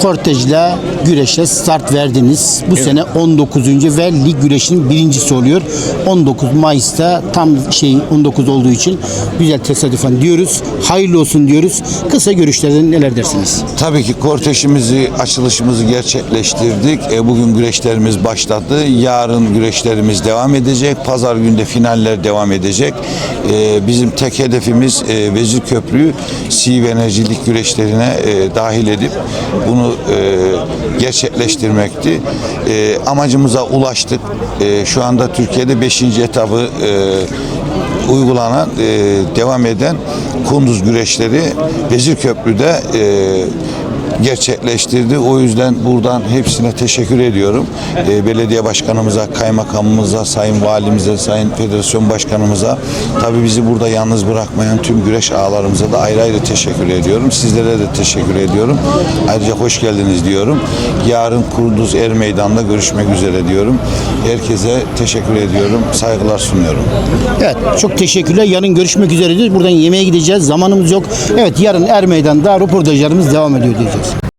kortejle güreşe start verdiniz. Bu sene 19. ve lig güreşinin birincisi oluyor. 19 Mayıs'ta tam şey 19 olduğu için güzel tesadüfen diyoruz. Hayırlı olsun diyoruz. Kısa görüşlerden neler dersiniz? Tabii ki korteşimizi, açılışımızı gerçekleştirdik. E, bugün güreşlerimiz başladı. Yarın güreşlerimiz devam edecek. Pazar günde finaller devam edecek. E, bizim tek hedefimiz e, Vezir Köprü'yü CV enerjilik güreşlerine e, dahil edip bunu e, gerçekleştirmekti. E, amacımıza ulaştık. E, şu anda Türkiye'de 5. etabı e, uygulanan, e, devam eden kunduz güreşleri Vezirköprü'de e, gerçekleştirdi. O yüzden buradan hepsine teşekkür ediyorum. E, belediye başkanımıza, kaymakamımıza, sayın valimize, sayın federasyon başkanımıza, tabii bizi burada yalnız bırakmayan tüm güreş ağalarımıza da ayrı ayrı teşekkür ediyorum. Sizlere de teşekkür ediyorum. Ayrıca hoş geldiniz diyorum. Yarın Kunduz Er Meydan'da görüşmek üzere diyorum. Herkese teşekkür ediyorum. Saygılar sunuyorum. Evet çok teşekkürler. Yarın görüşmek üzere diyoruz. Buradan yemeğe gideceğiz. Zamanımız yok. Evet yarın Er Meydan'da röportajlarımız devam ediyor diyeceğiz. Jones.